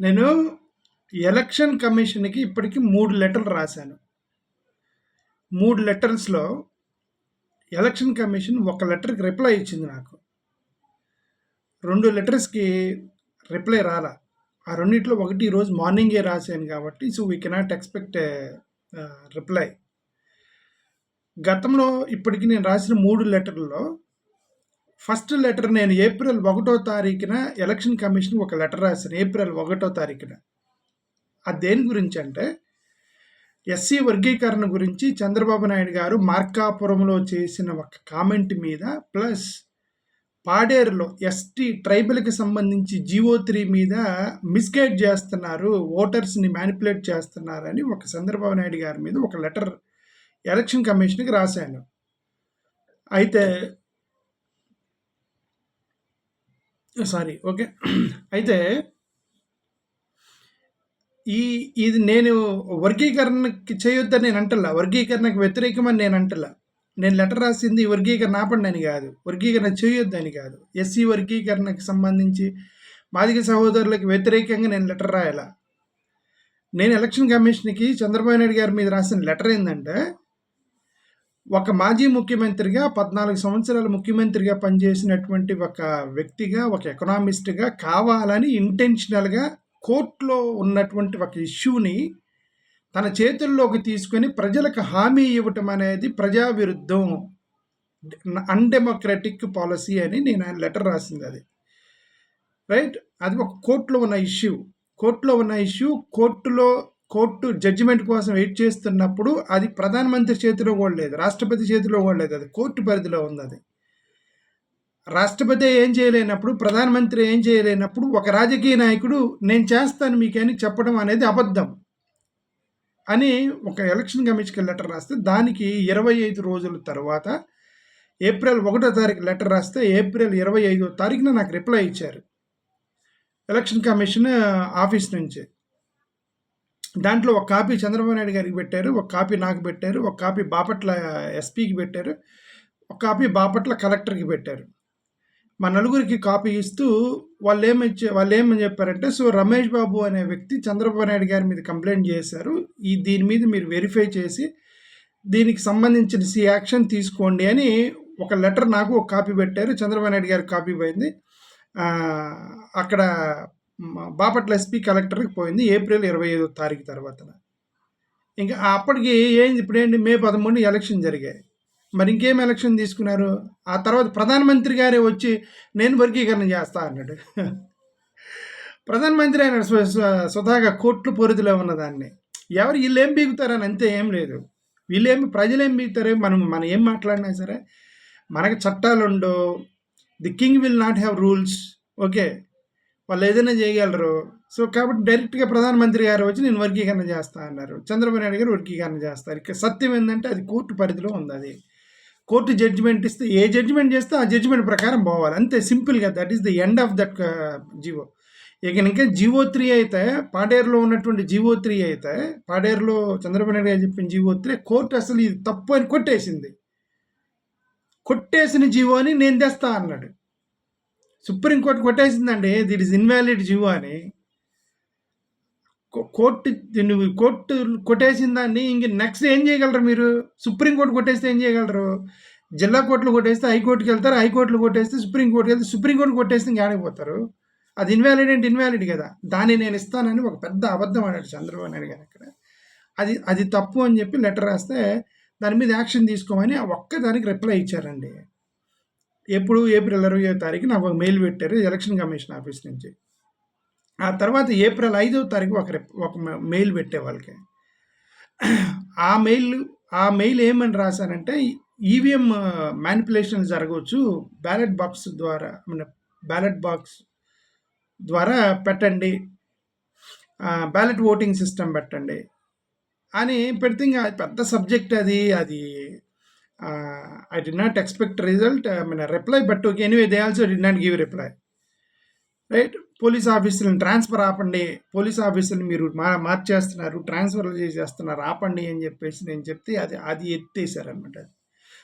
నేను ఎలక్షన్ కమిషన్‌కి ఇప్పటికి మూడు లెటర్‌లు రాశాను. మూడు లెటర్స్‌లో ఎలక్షన్ కమిషన్ ఒక లెటర్‌కి రిప్లై ఇచ్చింది నాకు. రెండు లెటర్స్‌కి రిప్లై రాలా. ఆ రెండిట్లో ఒకటి ఈరోజు మార్నింగే రాశాను కాబట్టి so, we cannot expect reply. గతంలో ఇప్పటికి నేను రాసిన మూడు లెటర్లలో ఫస్ట్ లెటర్ నేను ఏప్రిల్ ఒకటో తారీఖున ఎలక్షన్ కమిషన్ ఒక లెటర్ రాశాను. ఏప్రిల్ ఒకటో తారీఖున. అది దేని గురించంటే, ఎస్సీ వర్గీకరణ గురించి చంద్రబాబు నాయుడు గారు మార్కాపురంలో చేసిన ఒక కామెంట్ మీద ప్లస్ పాడేరులో ఎస్టీ ట్రైబల్‌కి సంబంధించి జీవో త్రీ మీద మిస్‌గైడ్ చేస్తున్నారు. ఓటర్స్‌ని మ్యానిపులేట్ చేస్తున్నారని ఒక చంద్రబాబు నాయుడు గారి మీద ఒక లెటర్ ఎలక్షన్ కమిషన్‌కి రాశాను. అయితే సారీ. ఓకే. అయితే ఈ ఇది నేను వర్గీకరణకి చేయొద్దని నేను అంటల్లా. వర్గీకరణకు వ్యతిరేకమని నేను అంటలా నేను లెటర్ రాసింది వర్గీకరణ ఆపండి అని కాదు. వర్గీకరణ చేయొద్దని కాదు. ఎస్సీ వర్గీకరణకు సంబంధించి మాదిగ సహోదరులకు వ్యతిరేకంగా నేను లెటర్ రాయాల నేను ఎలక్షన్ కమిషన్‌కి చంద్రబాబు నాయుడు గారి మీద రాసిన లెటర్ ఏంటంటే ఒక మాజీ ముఖ్యమంత్రిగా 14 సంవత్సరాలు ముఖ్యమంత్రిగా పనిచేసినటువంటి ఒక వ్యక్తిగా, ఒక ఎకనామిస్ట్‌గా కావాలని ఇంటెన్షనల్‌గా కోర్టులో ఉన్నటువంటి ఒక ఇష్యూని తన చేతుల్లోకి తీసుకొని ప్రజలకు హామీ ఇవ్వటం అనేది ప్రజా విరుద్ధం. అన్‌డెమోక్రటిక్ పాలసీ అని నేను ఆయన లెటర్ అది రైట్. అది ఒక కోర్టులో ఉన్న ఇష్యూ. కోర్టులో ఉన్న ఇష్యూ కోర్టులో కోర్టు జడ్జిమెంట్ కోసం వెయిట్ చేస్తున్నప్పుడు అది ప్రధానమంత్రి చేతిలో కూడా లేదు. రాష్ట్రపతి చేతిలో కూడా లేదు. అది కోర్టు పరిధిలో ఉంది అది రాష్ట్రపతి ఏం చేయలేనప్పుడు, ప్రధానమంత్రి ఏం చేయలేనప్పుడు ఒక రాజకీయ నాయకుడు నేను చేస్తాను మీకని చెప్పడం అనేది అబద్ధం. అని ఒక ఎలక్షన్ కమిషన్‌కి లెటర్ రాస్తే దానికి 25 రోజుల తర్వాత ఏప్రిల్ ఒకటో తారీఖు లెటర్ రాస్తే ఏప్రిల్ 25 తారీఖున నాకు రిప్లై ఇచ్చారు. ఎలక్షన్ కమిషన్ ఆఫీస్ నుంచి. దాంట్లో ఒక కాపీ చంద్రబాబు నాయుడు గారికి పెట్టారు. ఒక కాపీ నాకు పెట్టారు. ఒక కాపీ బాపట్ల ఎస్పీకి పెట్టారు. ఒక కాపీ బాపట్ల కలెక్టర్‌కి పెట్టారు. మా నలుగురికి కాపీ ఇస్తూ వాళ్ళు ఏమై వాళ్ళు ఏమని చెప్పారంటే, సో రమేష్ బాబు అనే వ్యక్తి చంద్రబాబు నాయుడు గారి మీద కంప్లైంట్ చేశారు. ఈ దీని మీద మీరు వెరిఫై చేసి దీనికి సంబంధించిన సి యాక్షన్ తీసుకోండి అని ఒక లెటర్ నాకు ఒక కాపీ పెట్టారు. చంద్రబాబు నాయుడు గారికి కాపీ పోయింది. అక్కడ బాపట్ల ఎస్పీ కలెక్టర్‌కి పోయింది. ఏప్రిల్ 25 తారీఖు తర్వాత ఇంకా అప్పటికి ఏంది ఇప్పుడేంటి మే 13 ఎలక్షన్ జరిగాయి. మరి ఇంకేం ఎలక్షన్ తీసుకున్నారు? ఆ తర్వాత ప్రధానమంత్రి గారే వచ్చి నేను వర్గీకరణ చేస్తా అన్నాడు. ప్రధానమంత్రి ఆయన స్వ స్వ స్వతహాగా కోర్టు పరిధిలో ఉన్నదాన్ని. ఎవరు వీళ్ళు ఏం బీగుతారని అంతే ఏం లేదు. వీళ్ళేమి ప్రజలేం బీగుతారే మనం మనం ఏం మాట్లాడినా సరే మనకు చట్టాలుండవు. The king will not have rules. Okay. వాళ్ళు ఏదైనా చేయగలరు. సో, కాబట్టి డైరెక్ట్‌గా ప్రధానమంత్రి గారు వచ్చి నేను వర్గీకరణ చేస్తా అన్నారు. చంద్రబాబు నాయుడు గారు వర్గీకరణ చేస్తారు. ఇక సత్యం ఏంటంటే అది కోర్టు పరిధిలో ఉంది అది కోర్టు జడ్జిమెంట్ ఇస్తే ఏ జడ్జిమెంట్ చేస్తే ఆ జడ్జిమెంట్ ప్రకారం పోవాలి. అంతే సింపుల్‌గా that is the end of that GO GO. ఇక ఇంకా జీవో త్రీ అయితే పాడేరులో ఉన్నటువంటి జీవో త్రీ అయితే పాడేరులో చంద్రబాబు నాయుడు గారు చెప్పిన జీవో త్రీ కోర్టు అసలు ఇది తప్పు అని కొట్టేసింది. కొట్టేసిన జీవో అని నేను తెస్తా అన్నాడు. సుప్రీంకోర్టు కొట్టేసిందండి. దిట్ ఈస్ ఇన్వాలిడ్ జీవో అని. కోర్టు నువ్వు కోర్టు కొట్టేసిన దాన్ని ఇంక నెక్స్ట్ ఏం చేయగలరు మీరు? సుప్రీంకోర్టు కొట్టేస్తే ఏం చేయగలరు? జిల్లా కోర్టులు కొట్టేస్తే హైకోర్టుకి వెళ్తారు హైకోర్టులు కొట్టేస్తే సుప్రీం వెళ్తే సుప్రీంకోర్టు కొట్టేస్తే ఆడిపోతారు పోతారు? అది ఇన్వాలిడ్ అంటే ఇన్వాలిడ్ కదా! దాన్ని నేను ఇస్తానని ఒక పెద్ద అబద్ధం అన్నాడు చంద్రబాబు నాయుడు గారు అక్కడ. అది అది తప్పు అని చెప్పి లెటర్ రాస్తే దాని మీద యాక్షన్ తీసుకోమని ఒక్కదానికి రిప్లై ఇచ్చారండి. ఎప్పుడు ఏప్రిల్ 25 తారీఖు నాకు ఒక మెయిల్ పెట్టారు ఎలక్షన్ కమిషన్ ఆఫీస్ నుంచి. ఆ తర్వాత ఏప్రిల్ ఐదో తారీఖు ఒక ఒక మెయిల్ పెట్టే వాళ్ళకి. ఆ మెయిల్ ఆ మెయిల్ ఏమని రాసానంటే ఈవీఎం మ్యానిపులేషన్ జరగవచ్చు. బ్యాలెట్ బాక్స్ ద్వారా మన బ్యాలెట్ బాక్స్ ద్వారా పెట్టండి. బ్యాలెట్ ఓటింగ్ సిస్టమ్ పెట్టండి. అని పెడితే ఇంకా పెద్ద సబ్జెక్ట్ అది. అది I did not expect result I mean reply but okay. Anyway they also did not give reply. Right. Police ఆఫీసులను transfer ఆపండి. పోలీస్ ఆఫీసులు మీరు మా మార్చేస్తున్నారు. ట్రాన్స్‌ఫర్‌లు చేసేస్తున్నారు. ఆపండి అని చెప్పేసి నేను చెప్తే అది అది ఎత్తేసారనమాట.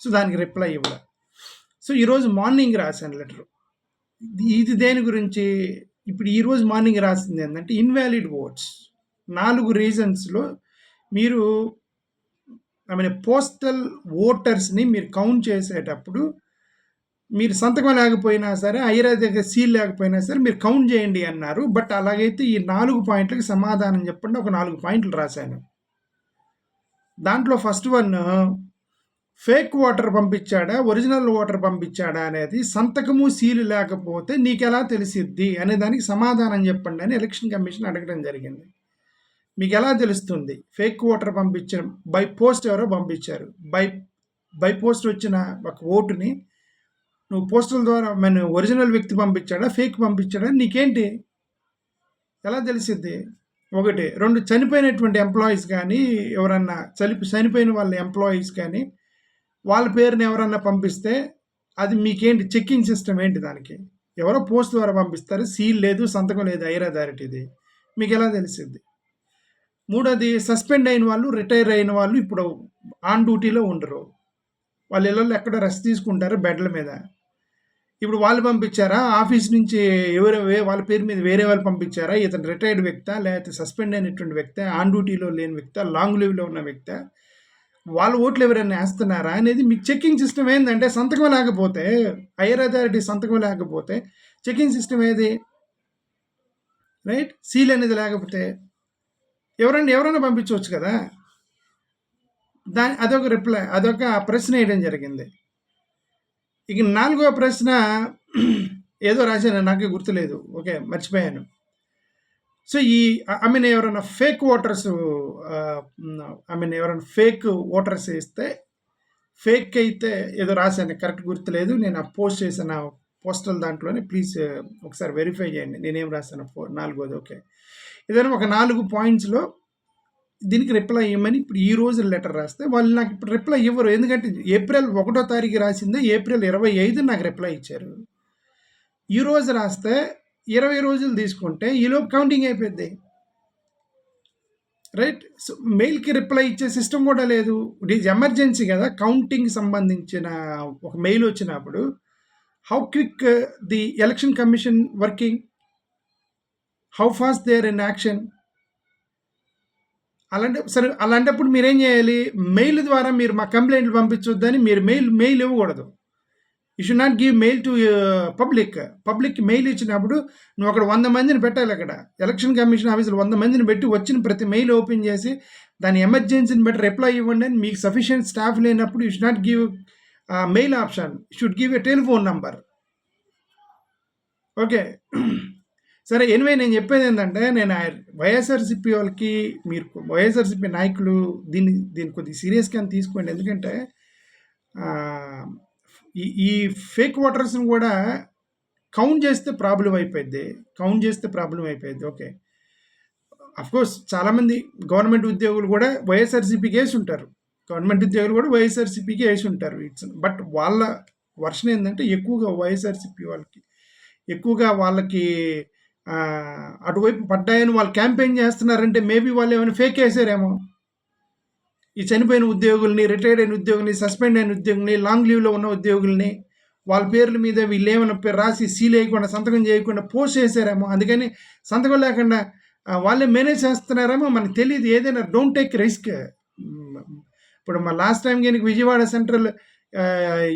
సో, దానికి రిప్లై ఇవ్వడం సో, ఈరోజు మార్నింగ్ రాశాను లెటర్ ఇది దేని గురించి? ఇప్పుడు ఈరోజు మార్నింగ్ రాసింది ఏంటంటే ఇన్వాలిడ్ ఓట్స్ నాలుగు రీజన్స్లో మీరు ఐ మీన్ పోస్టల్ ఓటర్స్ని మీరు కౌంట్ చేసేటప్పుడు మీరు సంతకం లేకపోయినా సరే ఐరా దగ్గర సీల్ లేకపోయినా సరే మీరు కౌంట్ చేయండి అన్నారు. బట్ అలాగైతే ఈ నాలుగు పాయింట్లకి సమాధానం చెప్పండి. ఒక నాలుగు పాయింట్లు రాశాను. దాంట్లో ఫస్ట్ వన్ ఫేక్ వాటర్ పంపించాడా? ఒరిజినల్ వాటర్ పంపించాడా అనేది సంతకము సీలు లేకపోతే నీకెలా తెలిసిద్ది? అనే దానికి సమాధానం చెప్పండి అని ఎలక్షన్ కమిషన్ అడగడం జరిగింది. మీకు ఎలా తెలుస్తుంది? ఫేక్ ఓటర్ పంపించిన బై పోస్ట్ ఎవరో పంపించారు. బై బై పోస్ట్ వచ్చిన ఒక ఓటుని నువ్వు పోస్టల్ ద్వారా మన ఒరిజినల్ వ్యక్తి పంపించాడా? ఫేక్ పంపించాడా? నీకేంటి? ఎలా తెలిసిద్ది? ఒకటి. రెండు. చనిపోయినటువంటి ఎంప్లాయీస్ కానీ ఎవరన్నా చనిపి చనిపోయిన వాళ్ళ ఎంప్లాయీస్ కానీ వాళ్ళ పేరుని ఎవరన్నా పంపిస్తే అది మీకేంటి? చెక్కింగ్ సిస్టమ్ ఏంటి దానికి? ఎవరో పోస్ట్ ద్వారా పంపిస్తారు. సీల్ లేదు సంతకం లేదు ఐర్ అథారిటీది మీకు ఎలా తెలిసిద్ది? మూడోది సస్పెండ్ అయిన వాళ్ళు రిటైర్ అయిన వాళ్ళు ఇప్పుడు ఆన్ డ్యూటీలో ఉండరు. వాళ్ళ ఇళ్ళల్లో ఎక్కడ రెస్ట్ తీసుకుంటారు బెడ్ల మీద. ఇప్పుడు వాళ్ళు పంపించారా? ఆఫీస్ నుంచి ఎవరు వాళ్ళ పేరు మీద వేరే వాళ్ళు పంపించారా? ఇతను రిటైర్డ్ వ్యక్త? లేకపోతే సస్పెండ్ అయినటువంటి వ్యక్త? ఆన్ డ్యూటీలో లేని వ్యక్త? లాంగ్ లీవ్లో ఉన్న వ్యక్త? వాళ్ళ ఓట్లు ఎవరైనా వేస్తున్నారా? అనేది మీకు చెక్కింగ్ సిస్టమ్ ఏంటంటే సంతకం లేకపోతే హైయర్ అథారిటీ సంతకం లేకపోతే చెక్కింగ్ సిస్టమ్ ఏది? రైట్? సీల్ అనేది లేకపోతే ఎవరైనా ఎవరైనా పంపించవచ్చు కదా? దా అదొక రిప్లై అదొక ప్రశ్న వేయడం జరిగింది. ఇక నాలుగో ప్రశ్న ఏదో రాశాను నాకు గుర్తులేదు. ఓకే మర్చిపోయాను. సో ఈ ఐ మీన్ ఎవరైనా ఫేక్ ఓటర్స్ ఐ మీన్ ఎవరైనా ఫేక్ ఓటర్స్ ఇస్తే ఫేక్ అయితే ఏదో రాశాను కరెక్ట్ గుర్తులేదు. నేను ఆ పోస్ట్ చేసిన పోస్టల్ దాంట్లోనే ప్లీజ్ ఒకసారి వెరిఫై చేయండి. నేనేం రాశాను ఫోర్ నాలుగోది ఓకే. ఏదైనా ఒక నాలుగు పాయింట్స్లో దీనికి రిప్లై ఇవ్వమని ఇప్పుడు ఈ రోజు లెటర్ రాస్తే వాళ్ళు నాకు ఇప్పుడు రిప్లై ఇవ్వరు. ఎందుకంటే ఏప్రిల్ ఒకటో తారీఖు రాసిందే ఏప్రిల్ ఇరవై ఐదు నాకు రిప్లై ఇచ్చారు. ఈ రోజు రాస్తే ఇరవై రోజులు తీసుకుంటే ఈలోపు కౌంటింగ్ అయిపోద్ది రైట్ సో మెయిల్కి రిప్లై ఇచ్చే సిస్టమ్ కూడా లేదు. ఇట్ ఈజ్ ఎమర్జెన్సీ కదా కౌంటింగ్ సంబంధించిన ఒక మెయిల్ వచ్చినప్పుడు how quick the election commission working how fast there in action అలాంటి సరే అలాంటప్పుడు మీరేం చేయాలి? మెయిల్ ద్వారా మీరు మా కంప్లైంట్లు పంపించొద్దని మీరు మెయిల్ మెయిల్ ఇవ్వకూడదు. You should not give mail to public public mail ఇచ్చినప్పుడు నువ్వు అక్కడ వంద మందిని పెట్టాలి అక్కడ. ఎలక్షన్ కమిషన్ ఆఫీసులు వంద మందిని పెట్టి వచ్చిన ప్రతి మెయిల్ ఓపెన్ చేసి దాని ఎమర్జెన్సీని బట్టి రిప్లై ఇవ్వండి అని మీకు సఫిషియెంట్ స్టాఫ్ లేనప్పుడు you should not give mail option should give a telephone number okay సరే ఎనివే నేను చెప్పేది ఏంటంటే నేను వైఎస్ఆర్సిపి వాళ్ళకి మీరు వైఎస్ఆర్సిపి నాయకులు దీన్ని దీన్ని కొద్దిగా సీరియస్గా తీసుకోండి. ఎందుకంటే ఈ ఈ ఫేక్ ఓటర్స్ని కూడా కౌంట్ చేస్తే ప్రాబ్లం అయిపోయింది కౌంట్ చేస్తే ప్రాబ్లం అయిపోయింది ఓకే. కోర్స్ చాలామంది గవర్నమెంట్ ఉద్యోగులు కూడా వైఎస్ఆర్సీపీకి వేసి ఉంటారు. గవర్నమెంట్ ఉద్యోగులు కూడా వైఎస్ఆర్సీపీకి వేసి ఉంటారు. ఇట్స్ బట్ వాళ్ళ వర్షన్ ఏంటంటే ఎక్కువగా వైఎస్ఆర్సీపీ వాళ్ళకి ఎక్కువగా వాళ్ళకి అటువైపు పడ్డాయని వాళ్ళు క్యాంపెయిన్ చేస్తున్నారంటే మేబీ వాళ్ళు ఏమైనా ఫేక్ వేసారేమో. ఈ చనిపోయిన ఉద్యోగుల్ని రిటైర్డ్ అయిన ఉద్యోగుల్ని సస్పెండ్ అయిన ఉద్యోగుల్ని లాంగ్ లీవ్లో ఉన్న ఉద్యోగుల్ని వాళ్ళ పేర్ల మీద వీళ్ళు ఏమైనా పేరు రాసి సీల్ వేయకుండా సంతకం చేయకుండా పోస్ట్ చేశారేమో అందుకని సంతకం లేకుండా వాళ్ళే మేనేజ్ చేస్తున్నారేమో మనకు తెలియదు. ఏదైనా డోంట్ టేక్ రిస్క్. ఇప్పుడు మా లాస్ట్ టైం కానీ విజయవాడ సెంట్రల్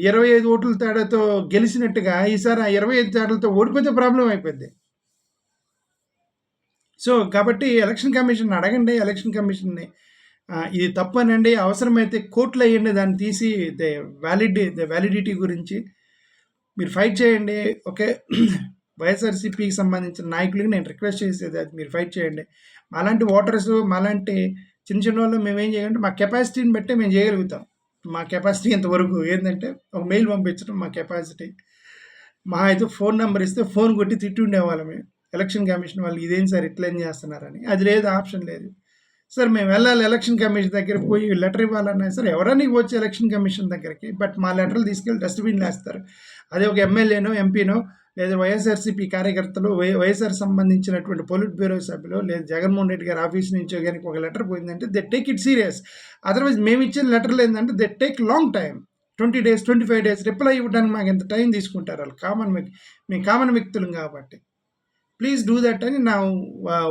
ఇరవై ఐదు ఓట్ల తేడాతో గెలిచినట్టుగా ఈసారి ఆ ఇరవై ఐదు తేడాలతో ఓడిపోతే ప్రాబ్లం అయిపోద్ది. సో కాబట్టి ఎలక్షన్ కమిషన్ అడగండి ఎలక్షన్ కమిషన్ని. ఇది తప్పనండి అవసరమైతే కోర్టులు అయ్యండి దాన్ని తీసి దే వ్యాలిడ్ ద వ్యాలిడిటీ గురించి. మీరు ఫైట్ చేయండి ఓకే? వైఎస్ఆర్సీపీకి సంబంధించిన నాయకులకి నేను రిక్వెస్ట్ చేసేది అది మీరు ఫైట్ చేయండి. మాలాంటి ఓటర్స్ మాలాంటి చిన్న చిన్న వాళ్ళు మేము ఏం చేయాలంటే మా కెపాసిటీని బట్టి మేము చేయగలుగుతాం. మా కెపాసిటీ ఇంతవరకు ఏంటంటే ఒక మెయిల్ పంపించడం మా కెపాసిటీ. మా అయితే ఫోన్ నెంబర్ ఇస్తే ఫోన్ కొట్టి తిట్టి ఉండేవాళ్ళమే ఎలక్షన్ కమిషన్ వాళ్ళు ఇదేం సార్ ఇట్లేం చేస్తున్నారని. అది లేదు ఆప్షన్ లేదు. సార్ మేము వెళ్ళాలి ఎలక్షన్ కమిషన్ దగ్గర పోయి లెటర్ ఇవ్వాలన్నా సార్ ఎవరైనా వచ్చి ఎలక్షన్ కమిషన్ దగ్గరికి బట్ మా లెటర్లు తీసుకెళ్ళి డస్ట్బిన్లు వేస్తారు. అదే ఒక ఎమ్మెల్యేనో ఎంపీనో లేదా వైఎస్ఆర్సీపీ కార్యకర్తలు వై వైఎస్ఆర్ సంబంధించినటువంటి పొలిట్ బ్యూరో సభ్యులు లేదా జగన్మోహన్ రెడ్డి గారి ఆఫీస్ నుంచో కానీ ఒక లెటర్ పోయిందంటే they take it serious. Otherwise మేము ఇచ్చిన లెటర్లు ఏంటంటే they take long time. Twenty days twenty five days reply ఇవ్వడానికి మాకు ఎంత టైం తీసుకుంటారు వాళ్ళు కామన్ మేము కామన్ వ్యక్తులు కాబట్టి. ప్లీజ్ డూ దట్ అని నా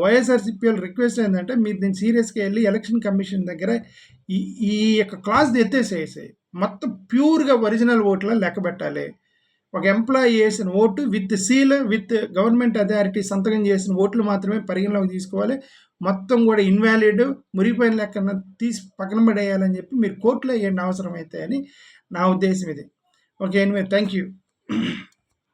వైఎస్ఆర్సీపీ వాళ్ళు రిక్వెస్ట్ ఏంటంటే మీరు దీన్ని సీరియస్గా వెళ్ళి ఎలక్షన్ కమిషన్ దగ్గర ఈ ఈ యొక్క క్లాస్ ఎత్తేసేసాయి మొత్తం ప్యూర్గా ఒరిజినల్ ఓట్ల లెక్క పెట్టాలి. ఒక ఎంప్లాయీ చేసిన vote with seal with government authority సంతకం చేసిన ఓట్లు మాత్రమే పరిగణలోకి తీసుకోవాలి. మొత్తం కూడా ఇన్వాలిడ్ మురిగిపోయిన లెక్కన తీసి పక్కన పడేయాలని చెప్పి మీరు కోర్టులో వేయండి అవసరం అయితే అని నా ఉద్దేశం ఇది. Okay anyway thank you